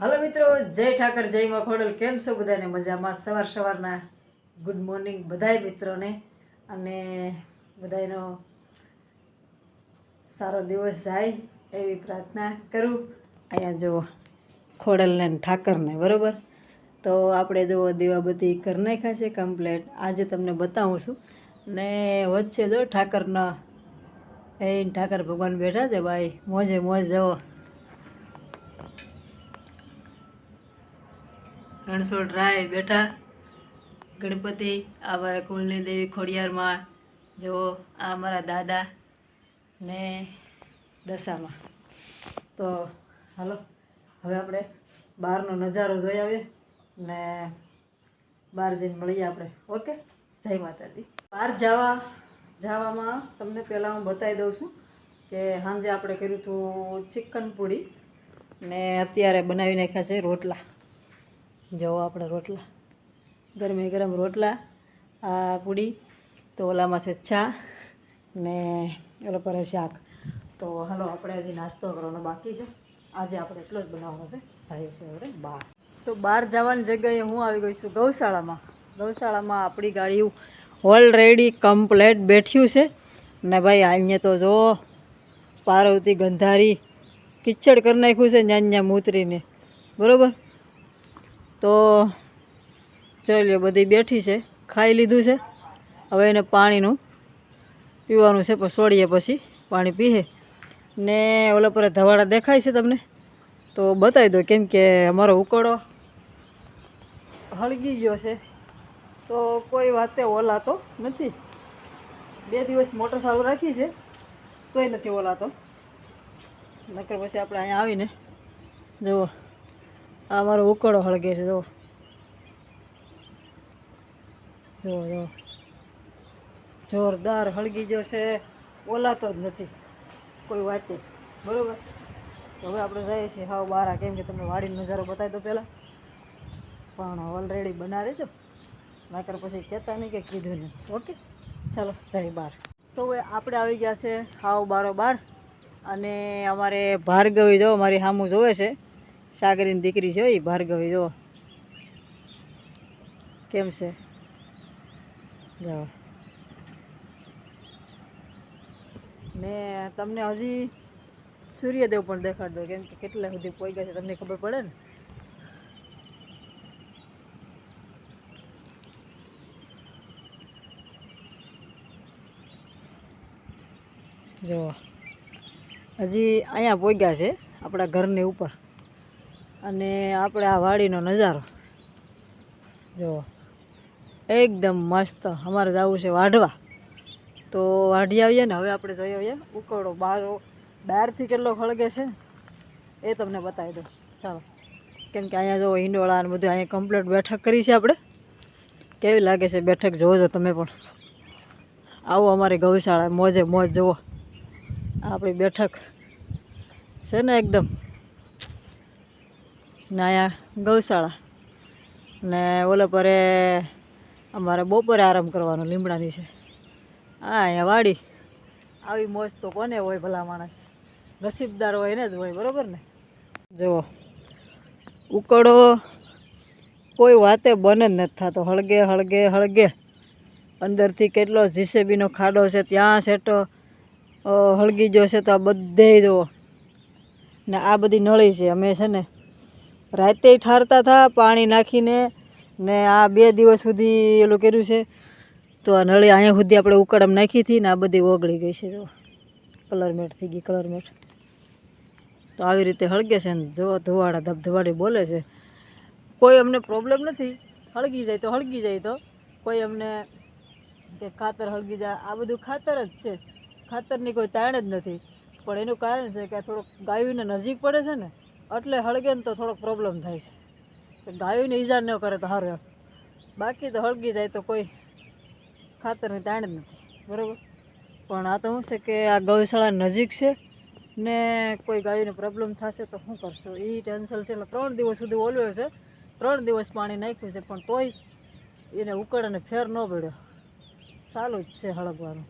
હાલો મિત્રો, જય ઠાકર, જય મખોડલ ખોડલ. કેમ છો બધાને? મજામાં? સવાર સવારના ગુડ મોર્નિંગ બધાય મિત્રોને. અને બધાયનો સારો દિવસ જાય એવી પ્રાર્થના કરું. અહીંયા જો ખોડલને ઠાકરને બરાબર? તો આપણે જો દીવાબત્તી કરી નાખ્યા છે કમ્પ્લેટ આજે તમને બતાવું છું. ને વચ્ચે જો ઠાકરના, એ ઠાકર ભગવાન બેઠા છે ભાઈ. મોજે મોજ જવો રણછોડ રાય બેઠા. ગણપતિ આ કુલની દેવી ખોડિયારમાં. જુઓ, આ મારા દાદા ને દશામાં. તો હાલો, હવે આપણે બહારનો નજારો જોઈ આવીએ ને બહાર જઈને મળીએ આપણે. ઓકે? જય માતાજી. બહાર જવા, જવામાં તમને પહેલાં હું બતાવી દઉં છું કે સાંજે આપણે કર્યું હતું ચિકન પૂરી ને અત્યારે બનાવી નાખ્યા છે રોટલા. જુઓ આપણે રોટલા. ગરમે ગરમ રોટલા, આ પૂડી, તો ઓલામાં છે ચા ને ઓલા પર શાક. તો હલો, આપણે હજી નાસ્તો કરવાનો બાકી છે. આજે આપણે એટલો જ બનાવવાનો છે. જઈએ છીએ હવે બહાર. તો બહાર જવાની જગ્યાએ હું આવી ગઈ છું ગૌશાળામાં. ગૌશાળામાં આપણી ગાડી ઓલરેડી કમ્પ્લેટ બેઠ્યું છે. ને ભાઈ, અહીંયા તો જો પાર્વતી ગંધારી કિચડ કરી નાખ્યું છે ન્યા ન્યા મૂતરીને. બરાબર? તો જોઈ બધી બેઠી છે, ખાઈ લીધું છે. હવે એને પાણીનું પીવાનું છે, પણ છોડીએ પછી, પાણી પીએ. ને ઓલા પર ધવાડા દેખાય છે તમને? તો બતાવી દો, કેમ કે અમારો ઉકળો હળગી ગયો છે. તો કોઈ વાતે ઓલાતો નથી. બે દિવસ મોટર ચાલુ રાખી છે, તોય નથી ઓલાતો. નકર પછી આપણે અહીંયા આવીને જુઓ. આ મારો ઉકળો હળગે છે જુઓ જો જો. જોરદાર હળગી ગયો છે. ઓલાતો જ નથી. કોઈ વાતે. બરાબર? હવે આપણે જઈએ છીએ હાવ બહાર કેમ કે તમને વાડીનો નજારો બતાવી દો પહેલાં. પણ ઓલરેડી બનાવી દેજો નકર પછી કહેતા નહીં કે કીધું નહીં. ઓકે? ચાલો, જય બહાર તો હવે આપણે આવી ગયા છે હાવ બારો બાર અને અમારે ભાર્ગવી જો મારી સામું જોવે છે. સાગરીની દીકરી છે એ ભાર્ગવી, જો. કેમ છે? જાઓ. ને તમને હજી સૂર્યદેવ પણ દેખાડ દો, કેમ કે કેટલા સુધી પહોંચ્યા છે તમને ખબર પડે ને? જો હજી અહીંયા પહોંચ્યા છે, આપણા ઘરની ઉપર. અને આપણે આ વાડીનો નજારો. જુઓ એકદમ મસ્ત. અમારે જવું છે વાઢવા. તો વાઢી આવીએ ને, હવે આપણે જઈ આવીએ. ઉકળો બહાર બહારથી કેટલો ખળગે છે? એ તમને બતાવી દઉં. ચાલો. કેમ કે અહીંયા જો હિંડોળા ને બધું અહીંયા કમ્પ્લીટ બેઠક કરી છે આપણે. કેવી લાગે છે બેઠક? જુઓ છો તમે પણ. આવો અમારી ગૌશાળા. મોજે મોજ, જુઓ. આપણી બેઠક છે ને એકદમ. ને અહીંયા ગૌશાળા. ને ઓલે પરે અમારે બપોરે આરામ કરવાનો લીમડાની છે. હા અહીંયા વાડી. આવી મોજ તો કોને હોય ભલા માણસ? નસીબદાર હોય એને જ હોય, બરાબર ને? જુઓ. ઉકળો. કોઈ વાતે બને જ નથી થતો. હળગે હળગે હળગે. અંદરથી કેટલો જીસેબીનો ખાડો છે, ત્યાં સેટો હળગી ગયો છે તો આ બધે જુઓ. ને આ બધી નળી છે, અમે છે ને રાતે ઠારતા હતા પાણી નાખીને ને આ બે દિવસ સુધી એલું કર્યું છે. તો આ નળી અહીંયા સુધી આપણે ઉકળામ નાખી હતી ને આ બધી ઓગળી ગઈ છે, જો. કલરમેટ થઈ ગઈ કલરમેટ તો આવી રીતે હળગે છે ને જો, ધુવાડા ધબધવાડી બોલે છે. કોઈ અમને પ્રોબ્લેમ નથી. હળગી જાય તો હળગી જાય તો. કોઈ અમને કે ખાતર હળગી જાય, આ બધું ખાતર જ છે. ખાતરની કોઈ તાણ જ નથી. પણ એનું કારણ છે કે થોડોક ગાયોને નજીક પડે છે ને એટલે હળગે ને તો થોડોક પ્રોબ્લેમ થાય છે. ગાયોને ઈજા ન કરે તો હારે બાકી તો હળગી જાય તો કોઈ ખાતરની તાણ જ નથી. બરાબર? પણ આ તો શું છે કે આ ગૌશાળા નજીક છે ને કોઈ ગાયોને પ્રોબ્લેમ થશે તો શું કરશો? એ ટેન્શન છે. એટલે ત્રણ દિવસ સુધી ઓલવ્યો છે. ત્રણ દિવસ પાણી નાખ્યું છે, પણ તોય એને ઉકળ અને ફેર ન પડ્યો. સારું જ છે હળગવાનું.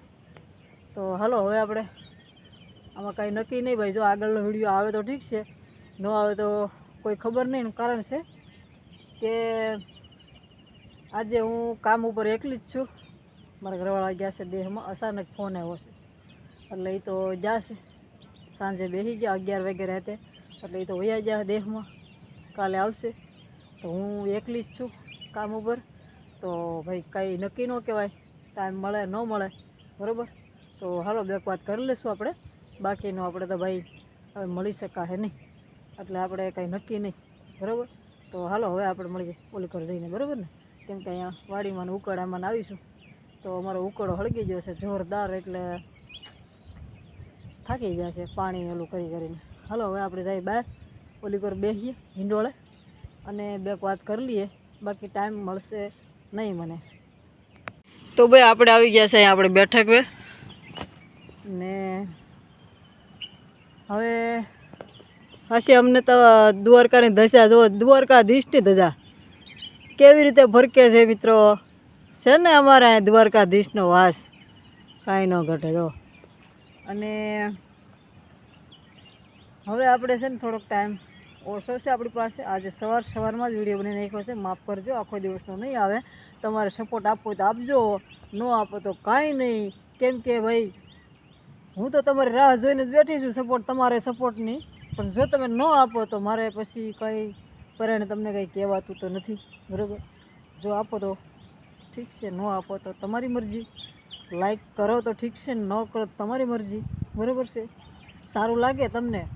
તો હાલો, હવે આપણે આમાં કાંઈ નક્કી નહીં ભાઈ. જો આગળનો વીડિયો આવે તો ઠીક છે. ન આવે તો કોઈ ખબર નહીં, એનું કારણ છે કે આજે હું કામ ઉપર એકલી જ છું. મારા ઘરવાળા ગયા છે દેહમાં, અચાનક ફોન આવ્યો છે. એટલે એ તો જશે સાંજે બેસી ગયા, અગિયાર વાગે રહેતે એટલે એ તો વયા ગયા દેહમાં. કાલે આવશે. તો હું એકલી જ છું કામ ઉપર. તો ભાઈ કંઈ નક્કી ન કહેવાય. ટાઈમ મળે, ન મળે. બરાબર? તો હાલો બે વાત કરી લઈશું આપણે. બાકીનું આપણે તો ભાઈ હવે મળી શકાશે નહીં. એટલે આપણે કંઈ નક્કી નહીં, બરાબર? તો હાલો, હવે આપણે મળીએ ઓલી ઘર જઈને, બરાબર ને? કેમ કે અહીંયા વાડીમાં ઉકળામાં આવીશું. તો અમારો ઉકળો હળગી ગયો છે, જોરદાર એટલે થાકી ગયા છે, પાણી ઓલું કરી કરીને. હાલો, હવે આપણે જઈએ બહાર ઓલી ઘર બેસીએ હિંડોળે, અને બે વાત કરી લઈએ, બાકી ટાઈમ મળશે નહીં મને. તો ભાઈ, આપણે આવી ગયા છે, અહીંયા આપણે બેઠક ને હવે હશે અમને તો દ્વારકાની ધજા જો દ્વારકાધીશની ધજા કેવી રીતે ભરકે છે મિત્રો? છે ને અમારે અહીંયા દ્વારકાધીશનો વાસ. કાંઈ ન ઘટે જો અને હવે આપણે છે ને થોડોક ટાઈમ ઓછો છે આપણી પાસે. આજે સવાર સવારમાં જ વીડિયો બની નાખ્યો છે. માફ કરજો, આખો દિવસનો નહીં આવે. તમારે સપોર્ટ આપવો તો આપજો. ન આપો તો કાંઈ નહીં. કેમ કે ભાઈ, હું તો તમારી રાહ જોઈને જ બેઠી છું સપોર્ટ તમારે સપોર્ટની પણ જો તમે ન આપો તો મારે પછી કંઈ પરાણે તમને કંઈ કહેવાતું તો નથી, બરાબર? જો આપો તો ઠીક છે, ન આપો તો તમારી મરજી. લાઈક કરો તો ઠીક છે, ન કરો તમારી મરજી, બરાબર છે? સારું લાગે તમને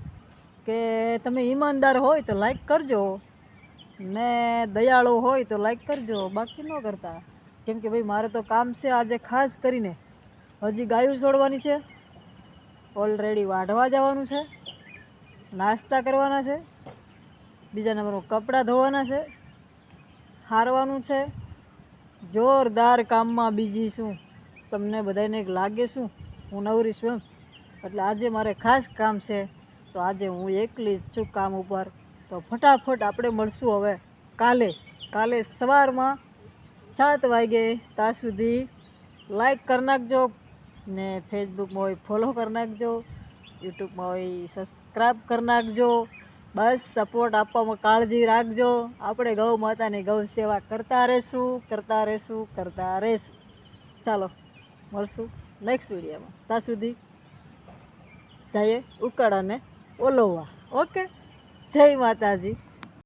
કે તમે ઈમાનદાર હોય તો લાઈક કરજો ને દયાળુ હોય તો લાઈક કરજો, બાકી ન કરતા. કેમ કે ભાઈ, મારે તો કામ છે આજે ખાસ કરીને. હજી ગાયું છોડવાની છે. ઓલરેડી વાઢવા જવાનું છે. નાસ્તા કરવાના છે. બીજા નંબરમાં કપડાં ધોવાના છે. હારવાનું છે. જોરદાર કામમાં બીજી શું તમને બધાને લાગે શું? હું નવરી છું એમ. એટલે આજે મારે ખાસ કામ છે. તો આજે હું એકલી જ છું કામ ઉપર. તો ફટાફટ આપણે મળશું હવે કાલે. કાલે સવારમાં સાત વાગે ત્યાં સુધી લાઈક કરી નાખજો ને ફેસબુકમાં હોય ફોલો કરી નાખજો. યુટ્યુબમાં હોય સબસ્ક્રાઈબ કરી નાખજો. બસ સપોર્ટ આપવામાં કાળજી રાખજો. આપણે ગૌ માતાની ગૌ સેવા કરતા રહેશું કરતા રહેશું કરતા રહેશું. ચાલો, મળશું નેક્સ્ટ વિડીયોમાં. ત્યાં સુધી જઈએ ઉકાળાને ઓલોવા ઓકે જય માતાજી.